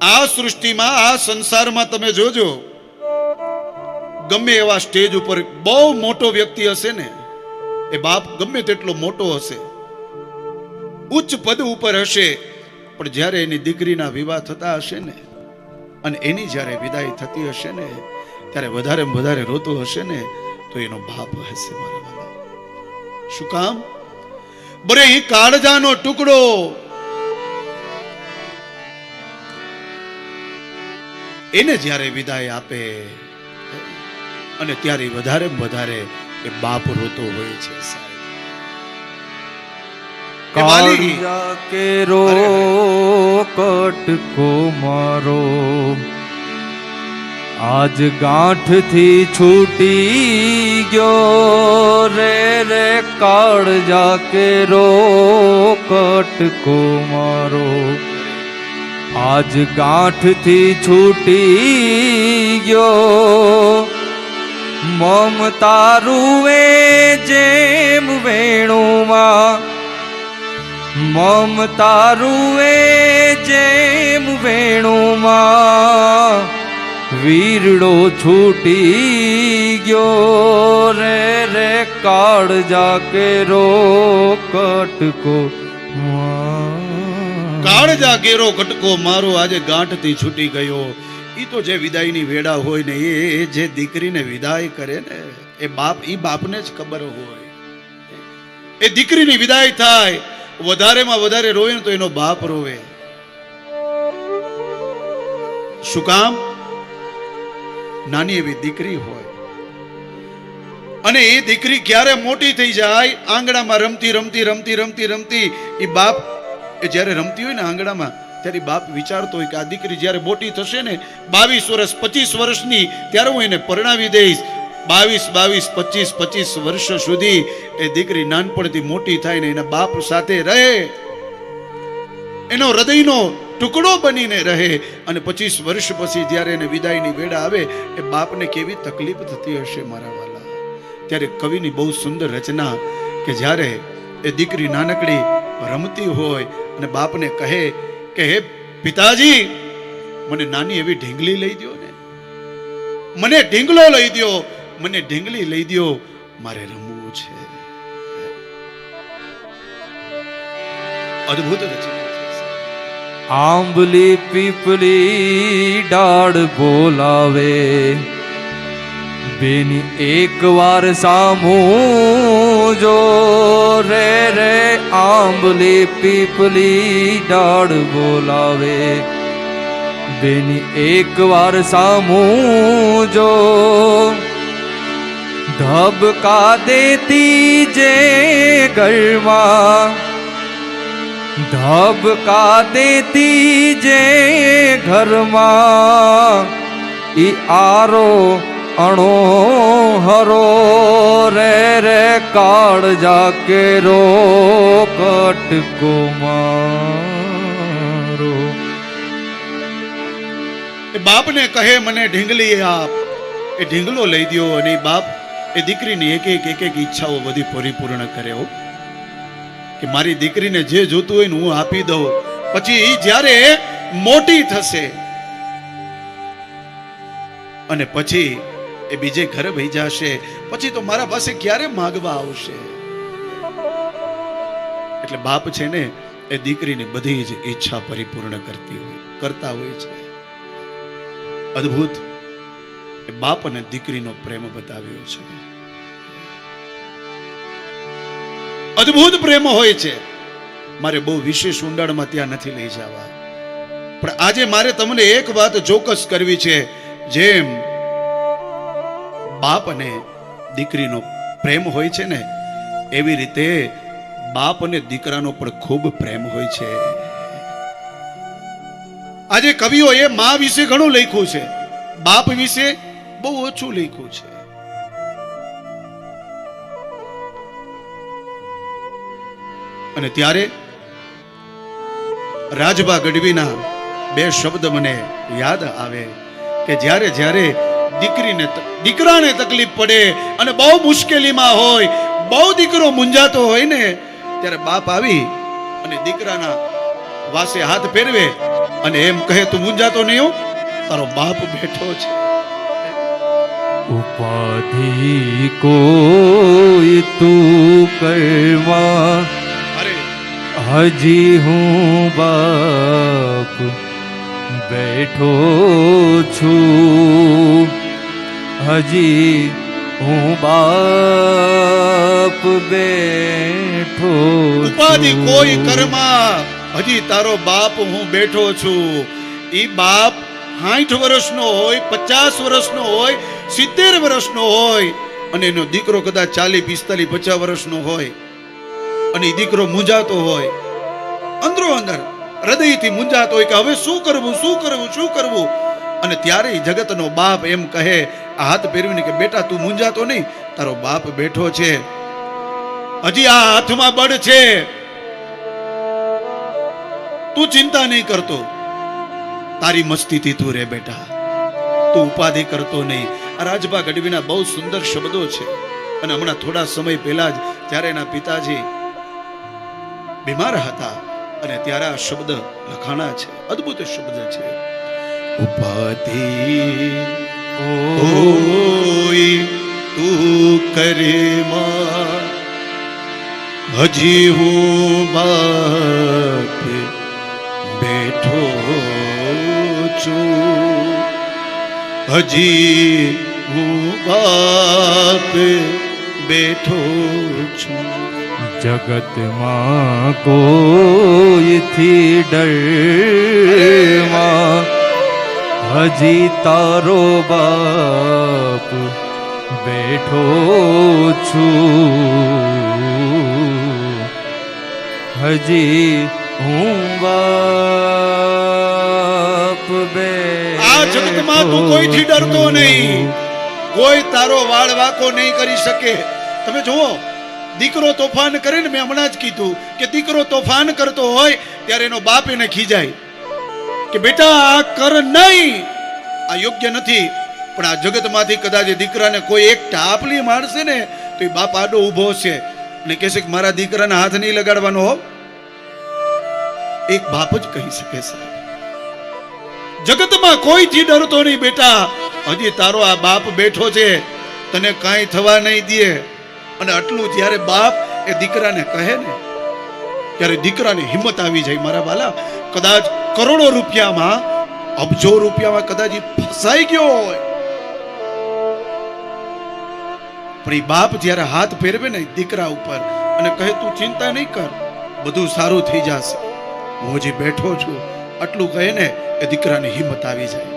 આ સૃષ્ટિમાં, આ સંસારમાં તમે જોજો, ગમે એવા સ્ટેજ ઉપર બહુ મોટો વ્યક્તિ હશે ને, એ બાપ ગમે તેટલો મોટો હશે. ઉચ્ચ પદ ઉપર હશે, પણ જ્યારે એની દીકરીના વિવાહ થતા હશે ને, અને એની જ્યારે વિદાય થતી હશે ને, ત્યારે વધારે વધારે રોતો હશે ને, તો એનો બાપ હશે મારા શું કામ? બરે અહીં કાળજાનો ટુકડો એને જ્યારે વિદાય આપે અને ત્યારે વધારે વધારે એ બાપ રોતો હોય છે કે રો કટકો મારો. આજ ગાંઠથી છૂટી ગયો. રે રે કાળજા કેરો કટકો મારો. આજ ગાંઠથી છૂટી ગયો. મમતા રૂવે જેમ વેણુમાં મમતા રૂવે જેમ વેણુમાં, વીરડો છૂટી ગયો. રે રે, કાળજા કેરો કટકો કાળજા કેરો કટકો મારો આજે ગાંઠથી છૂટી ગયો. એ તો જે વિદાયની વેડા હોય ને એ જે દીકરીને વિદાય કરે ને, એ બાપ એ બાપને જ ખબર હોય. એ દીકરીની વિદાય થાય, વધારેમાં વધારે રોવે ને તો એનો બાપ રોવે. શું કામ? નાની એવી દીકરી હોય. અને એ દીકરી ક્યારે મોટી થઈ જાય, આંગણામાં રમતી રમતી રમતી રમતી રમતી એ બાપ એ જ્યારે રમતી હોય ને આંગણામાં, ત્યારે બાપ વિચારતો હોય કે આ દીકરી જ્યારે મોટી થશે ને, બાવીસ વર્ષ, પચીસ વર્ષની, ત્યારે હું એને પરણાવી દઈશ. બાવીસ બાવીસ, પચીસ પચીસ વર્ષ સુધી એ દીકરી નાનપણથી મોટી થાય ને એના બાપ સાથે રહે. એનો હૃદયનો ટુકડો બનીને રહે અને પચીસ વર્ષ પછી જ્યારે એને વિદાયની વેળા આવે, એ બાપને કેવી તકલીફ થતી હશે મારા વાલા. ત્યારે કવિની બહુ સુંદર રચના કે જ્યારે એ દીકરી નાનકડી રમતી હોય અને બાપને કહે કે, હે પિતાજી, મને નાની એવી ઢીંગલી લઈ દો ને. મને ઢીંગલો લઈ દો મને ઢીંગલી લઈ દો મારે રમવું છે. અદ્ભુત આંબલી પીપલી ડાળ બોલાવે. બેની એક વાર સામું જો રે રે આંબલી પીપલી ડાળ બોલાવે. બેની એક વાર સામું જો ધબકા દેતી જે ઘરમાં ધબકા દેતી જે ઘરમાં. ઈ આરો અણો હરો રે રે કાળજા કેરો કટકો મારો એ બાપને કહે મને ઢીંગલી આપ. એ ઢીંગલો લઈ દ્યો અને બાપ એ દીકરીની એક એક એક એક ઈચ્છાઓ બધી પરિપૂર્ણ કરે હો. કે મારી દીકરીને જે જોતું હોય ને હું આપી દઉં. પછી જ્યારે મોટી થશે. અને પછી એ બીજે ઘરે ભઈ જશે. પછી તો મારા પાસે ક્યારે માગવા આવશે? એટલે બાપ છે ને, એ દીકરીની બધી જ ઈચ્છા પરિપૂર્ણ કરતી હોય, કરતા હોય છે. અદ્ભુત. એ બાપ અને દીકરીનો પ્રેમ બતાવ્યો છે. અદ્ભુત પ્રેમ હોય છે. મારે બહુ વિશેષ ઊંડાણમાં ત્યાં નથી લઈ જવા. પણ આજે મારે તમને એક વાત ચોક્કસ કરવી છે. જેમ બાપ અને દીકરીનો પ્રેમ હોય છે ને, એવી રીતે બાપ અને દીકરાનો પણ ખૂબ પ્રેમ હોય છે. આજે કવિઓએ મા વિશે ઘણું લખ્યું છે. બાપ વિશે બહુ ઓછું લખ્યું છે. અને ત્યારે રાજભા ગઢવીના બે શબ્દ મને યાદ આવે કે જ્યારે જ્યારે દીકરીને દીકરાને તકલીફ પડે અને બહુ મુશ્કેલીમાં હોય બહુ દીકરો મૂંઝાતો હોય ને ત્યારે બાપ આવી અને દીકરાના વાસે હાથ ફેરવે અને એમ કહે તું મૂંઝાતો નહીં હો તારો બાપ બેઠો છે. ઉપાધિ કોઈ તું કરવા અરે. હજી હું બાપ બેઠો છું. હજી હું બાપ બેઠો ઉપાધિ કોઈ કર્મા હજી તારો બાપ હું બેઠો છું. ઈ બાપ સાઠ વર્ષનો હોય પચાસ વર્ષનો હોય સિત્તેર વર્ષનો હોય અને એનો દીકરો કદાચ ચાલી પિસ્તાલીસ પચાસ વર્ષનો હોય અને દીકરો મૂંઝાતો હોય. અંદરો અંદર હૃદયથી મૂંઝાતો હોય કે હવે શું કરવું શું કરવું શું કરવું? અને ત્યારે જગતનો બાપ એમ કહે હાથ ફેરવીને કે, બેટા, તું મૂંઝાતો નહીં. તારો બાપ બેઠો છે. હજી આ હાથમાં બળ છે. તું ચિંતા નહીં કરતો. તારી મસ્તીથી તું રે બેટા. તું ઉપાધિ કરતો નહીં. આ રાજભા ગઢવીના બહુ સુંદર શબ્દો છે. અને હમણાં થોડા સમય પહેલા જ જ્યારે એના પિતાજી બીમાર હતા અને ત્યારે આ શબ્દ લખાણા છે. અદ્ભુત શબ્દ છે. ઉપાધિ ઓય તું કરે માં હજી હું બાપ બેઠો છું હજી હું બાપ બેઠો છું જગતમાં કોઈથી ડરમાં હજી તારો બાપ બેઠો છું. હજી હું બાપ બે આ જગતમાં તું કોઈથી ડરતો નહીં. કોઈ તારો વાળ વાકો નહીં કરી શકે. તમે જુઓ, દીકરો તોફાન કરે ને મેં હમણાં જ કીધું કે દીકરો તોફાન કરતો હોય ત્યારે એનો બાપ એને ખીજાય. કે બેટા, આ કર નહીં. આ યોગ્ય નથી, પણ આ જગતમાંથી કદાચ દીકરાને કોઈ એક ટાપલી મારશે ને, તો એ બાપ આડો ઊભો છે. ને કહેશે કે મારા દીકરાને હાથ નહીં લગાડવાનો હો. એક બાપ જ કહી શકે સાહેબ જગતમાં કોઈથી ડરતો નહીં બેટા. હજી તારો આ બાપ બેઠો છે. તને કાંઈ થવા નહીં દે. અને આટલું જ્યારે બાપ એ દીકરાને કહે ને ત્યારે દીકરાને હિંમત આવી જાય મારા બાલા. કદાચ કરોડો રૂપિયામાં, અબજો રૂપિયામાં કદાચ ફસાઈ ગયો હોય. પણ એ બાપ જ્યારે હાથ ફેરવે ને દીકરા ઉપર અને કહે, તું ચિંતા નહીં કર, બધું સારું થઈ જશે. હું હજી બેઠો છું. આટલું કહે ને એ દીકરાને હિંમત આવી જાય.